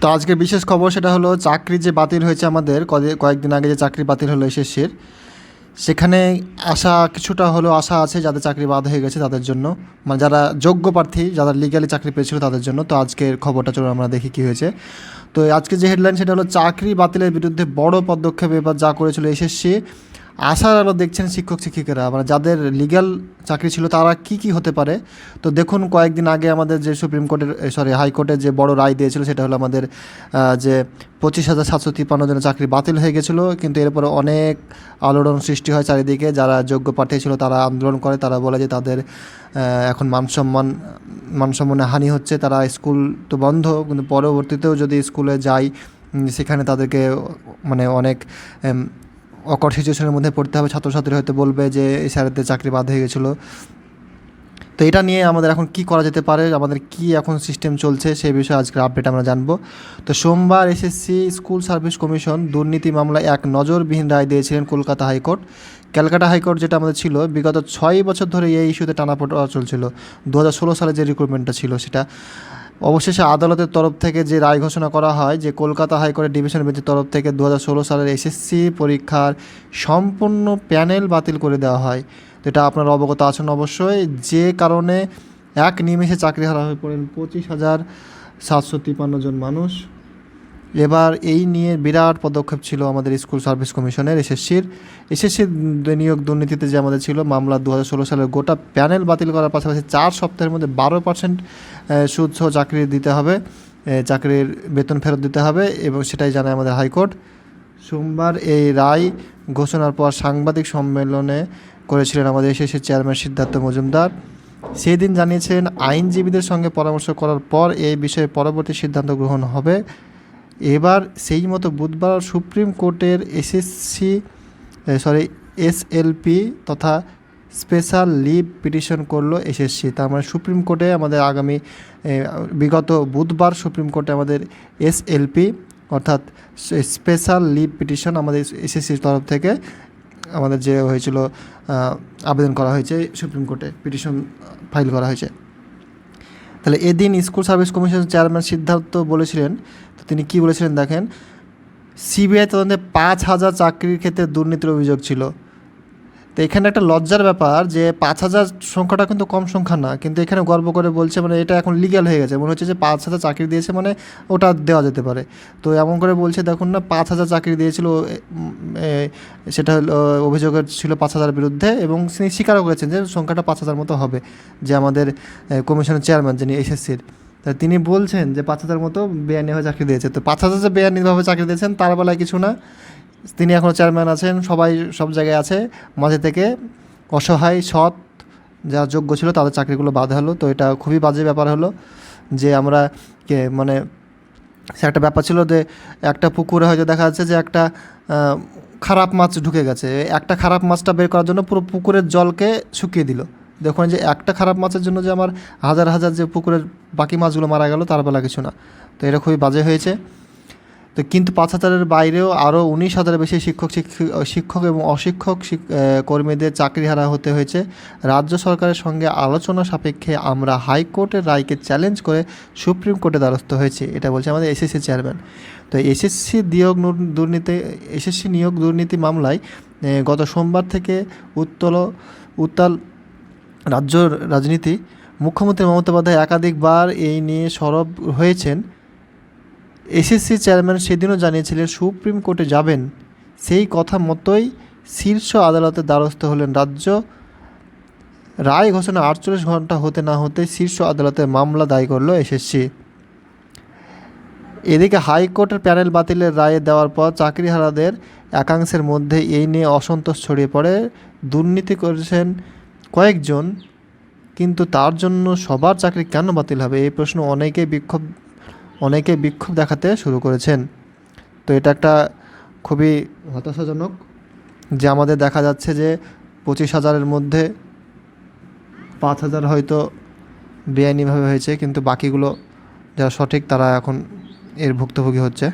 তো আজকে বিশেষ খবর সেটা হলো চাকরি যে বাতিল হয়েছে আমাদের, কদে- কয়েকদিন আগে যে চাকরি বাতিল হলো এসএসসির, সেখানে আশা কিছুটা হলেও আশা আছে যাদের চাকরি বাদ হয়ে গেছে তাদের জন্য। মানে যারা যোগ্য প্রার্থী, যারা লিগালি চাকরি পেয়েছিল তাদের জন্য। তো আজকের খবরটা চলো আমরা দেখি কী হয়েছে। তো আজকে যে হেডলাইন সেটা হলো, চাকরি বাতিলের বিরুদ্ধে বড় পদক্ষেপ এবার যা করেছিল এসএসসি আশার আলো দেখছেন শিক্ষক, শিক্ষিকারা। মানে যাদের লিগ্যাল চাকরি ছিল তারা কি কি হতে পারে? তো দেখুন, কয়েকদিন আগে আমাদের যে সুপ্রিম কোর্টের সরি হাইকোর্টের যে বড় রায় দিয়েছিল সেটা হলো আমাদের যে পঁচিশ হাজার সাতশো তিপ্পান্ন জনের চাকরি বাতিল হয়ে গেছিল। কিন্তু এরপরে অনেক আলোড়ন সৃষ্টি হয় চারিদিকে। যারা যোগ্য প্রার্থী ছিল তারা আন্দোলন করে। তারা বলে যে তাদের এখন মানসম্মান, মানসম্মানে হানি হচ্ছে। তারা স্কুল তো বন্ধ, কিন্তু পরবর্তীতেও যদি স্কুলে যায় সেখানে তাদেরকে মানে অনেক অকট সিচুয়েশনের মধ্যে পড়তে হবে। ছাত্রছাত্রীরা হয়তো বলবে যে, এই স্যারেদের চাকরি বাদ হয়ে গেছিল। তো এটা নিয়ে আমাদের এখন কি করা যেতে পারে, আমাদের কি এখন সিস্টেম চলছে, সেই বিষয়ে আজকের আপডেট আমরা জানব। তো সোমবার এসএসসি স্কুল সার্ভিস কমিশন দুর্নীতি মামলায় এক নজরবিহীন রায় দিয়েছিলেন কলকাতা হাইকোর্ট। ক্যালকাটা হাইকোর্ট যেটা আমাদের ছিল, বিগত ছয় বছর ধরে এই ইস্যুতে টানাপোড়া চলছিল। দু হাজার ষোলো সালে যে রিক্রুটমেন্টটা ছিল সেটা। অবশেষে আদালতের তরফ থেকে যে রায় ঘোষণা করা হয় যে কলকাতা হাইকোর্টের ডিভিশন বেঞ্চের তরফ থেকে দু হাজার ষোলো সালের এসএসসি পরীক্ষার সম্পূর্ণ প্যানেল বাতিল করে দেওয়া হয়। তো এটা আপনারা অবগত আছেন অবশ্যই। যে কারণে এক নিমেষে চাকরি হারা হয়ে পড়েন পঁচিশ হাজার সাতশো তিপ্পান্ন জন মানুষ। এবার এই নিয়ে বিরাট পদক্ষেপ ছিল আমাদের স্কুল সার্ভিস কমিশনের, এসএসসির। এসএসসির নিয়োগ দুর্নীতিতে যে আমাদের ছিল, মামলা দু হাজার ষোলো সালের গোটা প্যানেল বাতিল করার পাশাপাশি চার সপ্তাহের মধ্যে বারো পার্সেন্ট সুদ সহ চাকরি দিতে হবে চাকরির বেতন ফেরত দিতে হবে এবং সেটাই জানায় আমাদের হাইকোর্ট। সোমবার এই রায় ঘোষণার পর সাংবাদিক সম্মেলনে করেছিলেন আমাদের এসএসসির চেয়ারম্যান সিদ্ধার্থ মজুমদার। সেই দিন জানিয়েছেন, আইনজীবীদের সঙ্গে পরামর্শ করার পর এই বিষয়ে পরবর্তী সিদ্ধান্ত গ্রহণ হবে। এবার সেই মতো বুধবার সুপ্রিম কোর্টের এসএসসি সরি এসএলপি তথা স্পেশাল লিভ পিটিশন করল এসএসসি। তার মানে সুপ্রিম কোর্টে আমাদের আগামী বিগত বুধবার সুপ্রিম কোর্টে আমাদের এসএলপি, অর্থাৎ স্পেশাল লিভ পিটিশন আমাদের এসএসসির তরফ থেকে আমাদের যে হয়েছিল আবেদন করা হয়েছে, সুপ্রিম কোর্টে পিটিশন ফাইল করা হয়েছে। তাহলে এদিন স্কুল সার্ভিস কমিশনের চেয়ারম্যান সিদ্ধার্থ বলেছিলেন, তো তিনি কি বলেছিলেন দেখেন, সিবিআই তদন্তে পাঁচ হাজার চাকরির ক্ষেত্রে দুর্নীতির অভিযোগ ছিল। তো এখানে একটা লজ্জার ব্যাপার যে পাঁচ হাজার সংখ্যাটা কিন্তু কম সংখ্যা না কিন্তু এখানে গর্ব করে বলছে মানে এটা এখন লিগ্যাল হয়ে গেছে। মনে হচ্ছে যে পাঁচ হাজার চাকরি দিয়েছে মানে ওটা দেওয়া যেতে পারে। তো এমন করে বলছে দেখুন না পাঁচ হাজার চাকরি দিয়েছিল সেটা হলো, অভিযোগের ছিল পাঁচ হাজার বিরুদ্ধে এবং তিনি স্বীকারও করেছেন যে সংখ্যাটা পাঁচ হাজার মতো হবে যে আমাদের কমিশনের চেয়ারম্যান যিনি এসএসসির। তা তিনি বলছেন যে পাঁচ হাজার মতো বেআইনিভাবে চাকরি দিয়েছে। তো পাঁচ হাজার যে বেআইনিভাবে চাকরি দিয়েছেন তার বেলায় কিছু না। তিনি এখনও চেয়ারম্যান আছেন, সবাই সব জায়গায় আছে। মাঝে থেকে অসহায়, সৎ যারা যোগ্য ছিল তাদের চাকরিগুলো বাধা হলো। তো এটা খুবই বাজে ব্যাপার হলো যে আমরা কে মানে একটা ব্যাপার ছিল যে একটা পুকুরে হয়তো দেখা যাচ্ছে যে একটা খারাপ মাছ ঢুকে গেছে। একটা খারাপ মাছটা বের করার জন্য পুরো পুকুরের জলকে শুকিয়ে দিল। দেখুন যে একটা খারাপ মাছের জন্য যে আমার হাজার হাজার যে পুকুরের বাকি মাছগুলো মারা গেল, তার বেলা কিছু না। তো এটা খুবই বাজে হয়েছে। তো কিন্তু পাঁচ হাজারের বাইরেও আরও উনিশ হাজারের বেশি শিক্ষক, শিক্ষি- শিক্ষক এবং অশিক্ষক কর্মীদের চাকরি হারা হতে হয়েছে। রাজ্য সরকারের সঙ্গে আলোচনা সাপেক্ষে আমরা হাইকোর্টের রায়কে চ্যালেঞ্জ করে সুপ্রিম কোর্টে দ্বারস্থ হয়েছে, এটা বলছে আমাদের এসএসসি চেয়ারম্যান। তো এসএসসি নিয়োগ দুর্নীতি, এসএসসি নিয়োগ দুর্নীতি মামলায় গত সোমবার থেকে উত্তল, উত্তাল রাজ্য রাজনীতি, মুখ্যমন্ত্রী মমতা বন্দ্যোপাধ্যায় একাধিকবার এই নিয়ে সরব হয়েছেন। এসএসসি চেয়ারম্যান সেদিনও জানিয়েছিলেন, সুপ্রিম কোর্টে যাবেন। সেই কথা মতোই শীর্ষ আদালতের দ্বারস্থ হলেন রাজ্য। রায় ঘোষণা আটচল্লিশ ঘণ্টা হতে না হতে শীর্ষ আদালতে মামলা দায়ী করল এসএসসি। এদিকে হাইকোর্টের প্যানেল বাতিলের রায় দেওয়ার পর চাকরিহারাদের একাংশের মধ্যে এই নিয়ে অসন্তোষ ছড়িয়ে পড়ে। দুর্নীতি করেছেন কয়েকজন, কিন্তু তার জন্য সবার চাকরি কেন বাতিল হবে? এই প্রশ্ন অনেকে বিক্ষোভ অনেকে বিক্ষোভ দেখাতে শুরু করেছেন। তো এটা একটা খুবই হতাশাজনক যে আমাদের দেখা যাচ্ছে যে পঁচিশ হাজারের মধ্যে পাঁচ হাজার হয়তো বেআইনিভাবে হয়েছে, কিন্তু বাকিগুলো যারা সঠিক তারা এখন এর ভুক্তভোগী হচ্ছে।